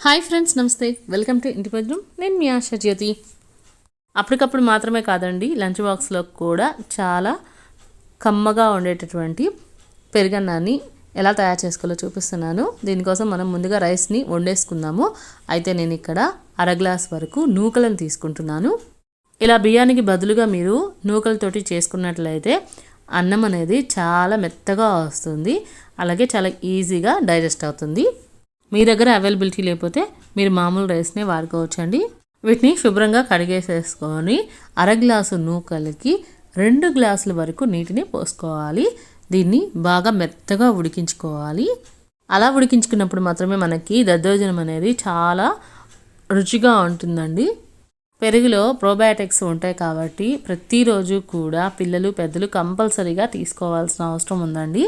Hi friends నమస్తే. Welcome to ఇంటి పద్యం నేను మీ ఆశా జ్యోతి. అప్పటికప్పుడు మాత్రమే కాదండి లంచ్ బాక్స్లో కూడా చాలా కమ్మగా ఉండేటటువంటి పెరుగన్నాన్ని ఎలా తయారు చేసుకోవాలో చూపిస్తున్నాను. దీనికోసం మనం ముందుగా రైస్ని వండేసుకుందాము. అయితే నేను ఇక్కడ అర గ్లాస్ వరకు నూకలను తీసుకుంటున్నాను. ఇలా బియ్యానికి బదులుగా మీరు నూకలతోటి చేసుకున్నట్లయితే అన్నం అనేది చాలా మెత్తగా వస్తుంది. అలాగే చాలా ఈజీగా డైజెస్ట్ అవుతుంది. మీ దగ్గర అవైలబిలిటీ లేకపోతే మీరు మామూలు రైస్నే వాడుకోవచ్చండి. వీటిని శుభ్రంగా కడిగేసేసుకొని అర గ్లాసు నూకలకి రెండు గ్లాసుల వరకు నీటిని పోసుకోవాలి. దీన్ని బాగా మెత్తగా ఉడికించుకోవాలి. అలా ఉడికించుకున్నప్పుడు మాత్రమే మనకి దద్దోజనం అనేది చాలా రుచిగా ఉంటుందండి. పెరుగులో ప్రోబయాటిక్స్ ఉంటాయి కాబట్టి ప్రతిరోజు కూడా పిల్లలు పెద్దలు కంపల్సరీగా తీసుకోవాల్సిన అవసరం ఉందండి.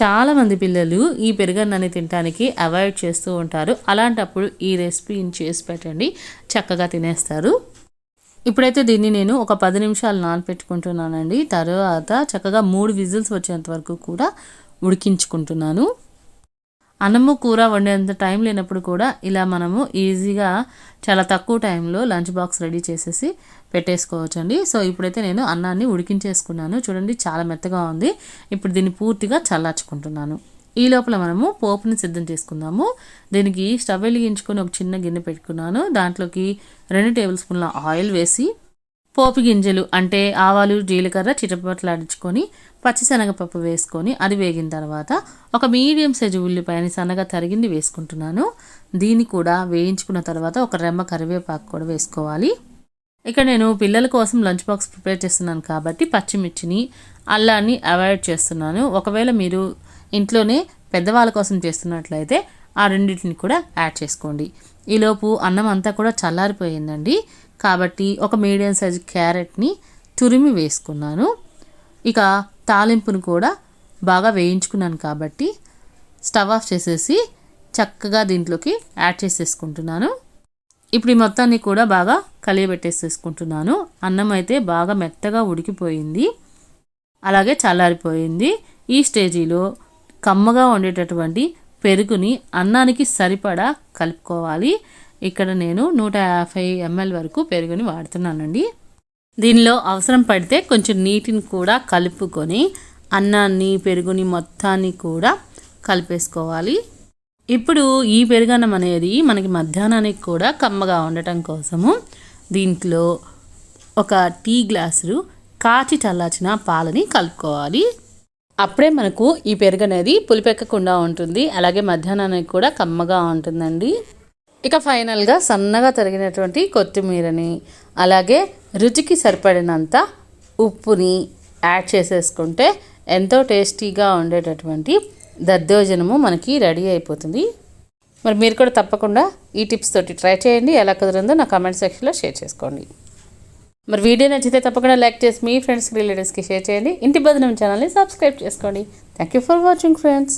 చాలామంది పిల్లలు ఈ పెరుగన్నని తినడానికి అవాయిడ్ చేస్తూ ఉంటారు. అలాంటప్పుడు ఈ రెసిపీని చేసి పెట్టండి. చక్కగా తినేస్తారు. ఇప్పుడైతే దీన్ని నేను ఒక పది నిమిషాలు నానపెట్టుకుంటున్నానండి. తర్వాత చక్కగా మూడు విజిల్స్ వచ్చేంత వరకు కూడా ఉడికించుకుంటున్నాను. అన్నము కూర వండేంత టైం లేనప్పుడు కూడా ఇలా మనము ఈజీగా చాలా తక్కువ టైంలో లంచ్ బాక్స్ రెడీ చేసేసి పెట్టేసుకోవచ్చండి. సో ఇప్పుడైతే నేను అన్నాన్ని ఉడికించేసుకున్నాను. చూడండి చాలా మెత్తగా ఉంది. ఇప్పుడు దీన్ని పూర్తిగా చల్లార్చుకుంటున్నాను. ఈ లోపల మనము పోపుని సిద్ధం చేసుకుందాము. దీనికి స్టవ్ వెలిగించుకొని ఒక చిన్న గిన్నె పెట్టుకున్నాను. దాంట్లోకి రెండు టేబుల్ స్పూన్ల ఆయిల్ వేసి పోపు గింజలు అంటే ఆవాలు జీలకర్ర చిటపట్లాడించుకొని పచ్చిశనగపప్పు వేసుకొని అది వేగిన తర్వాత ఒక మీడియం సైజు ఉల్లిపాయని సన్నగా తరిగింది వేసుకుంటున్నాను. దీన్ని కూడా వేయించుకున్న తర్వాత ఒక రెమ్మ కరివేపాకు కూడా వేసుకోవాలి. ఇక్కడ నేను పిల్లల కోసం లంచ్ బాక్స్ ప్రిపేర్ చేస్తున్నాను కాబట్టి పచ్చిమిర్చిని అల్లాన్ని అవాయిడ్ చేస్తున్నాను. ఒకవేళ మీరు ఇంట్లోనే పెద్దవాళ్ళ కోసం చేస్తున్నట్లయితే ఆ రెండింటిని కూడా యాడ్ చేసుకోండి. ఈలోపు అన్నం అంతా కూడా చల్లారిపోయిందండి. కాబట్టి ఒక మీడియం సైజు క్యారెట్ని తురిమి వేసుకున్నాను. ఇక తాలింపును కూడా బాగా వేయించుకున్నాను కాబట్టి స్టవ్ ఆఫ్ చేసేసి చక్కగా దీంట్లోకి యాడ్ చేసేసుకుంటున్నాను. ఇప్పుడు ఈ మొత్తాన్ని కూడా బాగా కలియబెట్టేసేసుకుంటున్నాను. అన్నం అయితే బాగా మెత్తగా ఉడికిపోయింది. అలాగే చల్లారిపోయింది. ఈ స్టేజీలో కమ్మగా ఉండేటటువంటి పెరుగుని అన్నానికి సరిపడా కలుపుకోవాలి. ఇక్కడ నేను నూట యాభై ఎంఎల్ వరకు పెరుగుని వాడుతున్నానండి. దీనిలో అవసరం పడితే కొంచెం నీటిని కూడా కలుపుకొని అన్నాన్ని పెరుగుని మొత్తాన్ని కూడా కలిపేసుకోవాలి. ఇప్పుడు ఈ పెరుగన్నం అనేది మనకి మధ్యాహ్నానికి కూడా కమ్మగా ఉండటం కోసము దీంట్లో ఒక టీ గ్లాసులు కాచి చల్లార్చిన పాలని కలుపుకోవాలి. అప్పుడే మనకు ఈ పెరుగు అనేది పులిపెక్కకుండా ఉంటుంది అలాగే మధ్యాహ్నానికి కూడా కమ్మగా ఉంటుందండి. ఇక ఫైనల్గా సన్నగా తరిగినటువంటి కొత్తిమీరని అలాగే రుచికి సరిపడినంత ఉప్పుని యాడ్ చేసేసుకుంటే ఎంతో టేస్టీగా ఉండేటటువంటి దద్దోజనము మనకి రెడీ అయిపోతుంది. మరి మీరు కూడా తప్పకుండా ఈ టిప్స్ తోటి ట్రై చేయండి. ఎలా కుదిరిందో నా కామెంట్ సెక్షన్లో షేర్ చేసుకోండి. మరి వీడియో నచ్చితే తప్పకుండా లైక్ చేసి మీ ఫ్రెండ్స్కి రిలేటివ్స్కి షేర్ చేయండి. ఇంటి బదనం ఛానల్ని సబ్స్క్రైబ్ చేసుకోండి. Thank you for watching friends